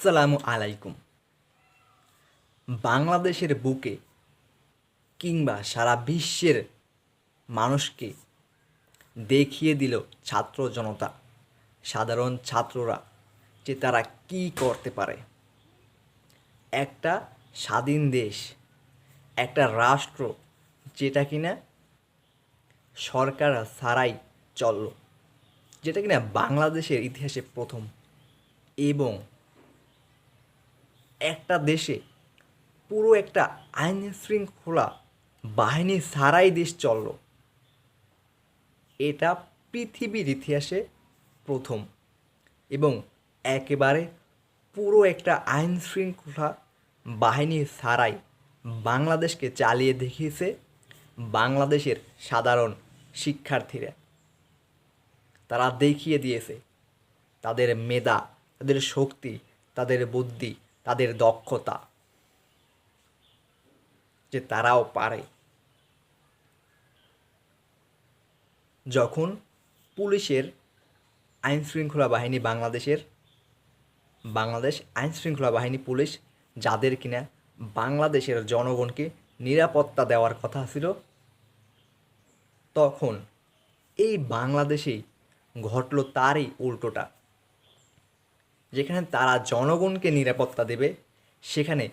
আসসালামু আলাইকুম। বাংলাদেশের বুকে কিংবা সারা বিশ্বের মানুষকে দেখিয়ে দিল ছাত্র জনতা, সাধারণ ছাত্ররা যে তারা কি করতে পারে। একটা স্বাধীন দেশ, একটা রাষ্ট্র যেটা কিনা সরকার ছাড়াই চলল, যেটা কিনা বাংলাদেশের ইতিহাসে প্রথম এবং একটা দেশে পুরো একটা আইন শৃঙ্খলা বাহিনী ছাড়াই দেশ চলল। এটা পৃথিবীর ইতিহাসে প্রথম এবং একেবারে পুরো একটা আইন শৃঙ্খলা বাহিনী ছাড়াই বাংলাদেশকে চালিয়ে দেখিয়েছে বাংলাদেশের সাধারণ শিক্ষার্থীরা। তারা দেখিয়ে দিয়েছে তাদের মেধা, তাদের শক্তি, তাদের বুদ্ধি তাদের দক্ষতা যে তারাও পারে। যখন পুলিশের আইন শৃঙ্খলা বাহিনী বাংলাদেশের, বাংলাদেশ আইন শৃঙ্খলা বাহিনী পুলিশ যাদের কিনা বাংলাদেশের জনগণকে নিরাপত্তা দেওয়ার কথা ছিল, তখন এই বাংলাদেশেই ঘটল তারই উল্টোটা। যেখানে তারা জনগণকে নিরাপত্তা দেবে, সেখানে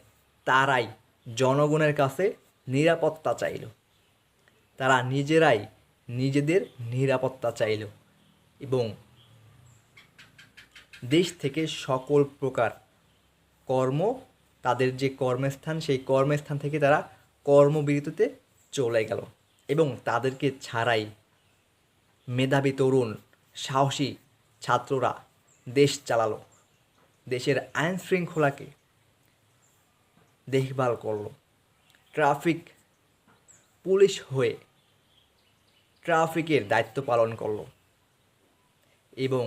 তারাই জনগণের কাছে নিরাপত্তা চাইল। তারা নিজেরাই নিজেদের নিরাপত্তা চাইল এবং দেশ থেকে সকল প্রকার কর্ম, তাদের যে কর্মস্থান, সেই কর্মস্থান থেকে তারা কর্মবিরতিতে চলে গেল এবং তাদেরকে ছাড়াই মেধাবী তরুণ, সাহসী ছাত্ররা দেশ চালালো। দেশের আইন শৃঙ্খলাকে দেখভাল করল। ট্রাফিক পুলিশ হয়ে ট্রাফিকের দায়িত্ব পালন করল এবং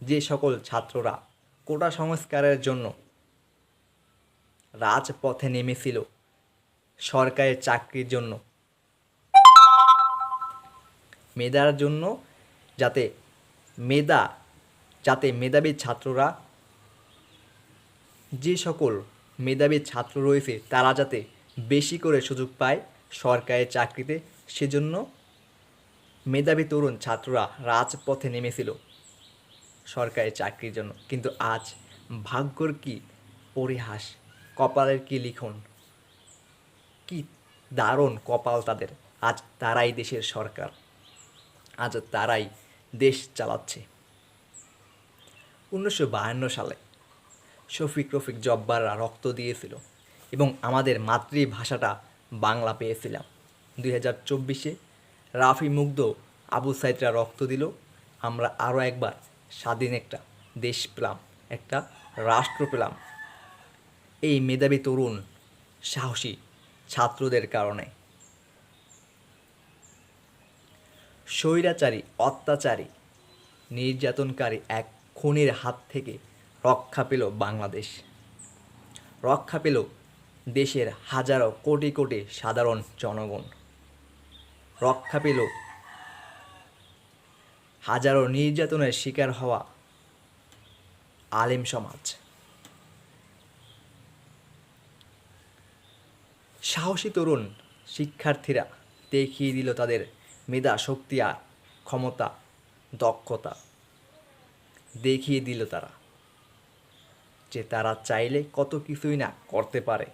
যে সকল ছাত্ররা কোটা সংস্কারের জন্য রাজপথে নেমেছিল সরকারের চাকরির জন্য, মেধার জন্য যাতে মেধা, যাতে মেধাবী ছাত্ররা যে সকল মেধাবী ছাত্র রয়েছে, তারা যাতে বেশি করে সুযোগ পায় সরকারের চাকরিতে, সেজন্য মেধাবী তরুণ ছাত্ররা রাজপথে নেমেছিল সরকারি চাকরির জন্য। কিন্তু আজ ভাগ্যর কি পরিহাস, কপালের কি লিখন, কি দারুণ কপাল তাদের। আজ তারাই দেশের সরকার, আজ তারাই দেশ চালাচ্ছে। উনিশশো সালে শফিক রফিক জব্বাররা রক্ত দিয়েছিল এবং আমাদের মাতৃভাষাটা বাংলা পেয়েছিলাম। দুই হাজার চব্বিশে রাফি মুগ্ধ আবু সাইদরা রক্ত দিল। আমরা আরও একবার স্বাধীন একটা দেশ পেলাম, একটা রাষ্ট্র পেলাম। এই মেধাবী তরুণ সাহসী ছাত্রদের কারণে। স্বৈরাচারী, অত্যাচারী, নির্যাতনকারী এক খুনির হাত থেকে রক্ষা পেল বাংলাদেশ। রক্ষা পেল দেশের হাজারো কোটি কোটি সাধারণ জনগণ। রক্ষা পেল হাজারো নির্যাতনের শিকার হওয়া আলেম সমাজ। সাহসী তরুণ শিক্ষার্থীরা দেখিয়ে দিল তাদের মেধা, শক্তি আর ক্ষমতা, দক্ষতা। দেখিয়ে দিল তারা। যে তারা চাইলে কত কিছুই না করতে পারে।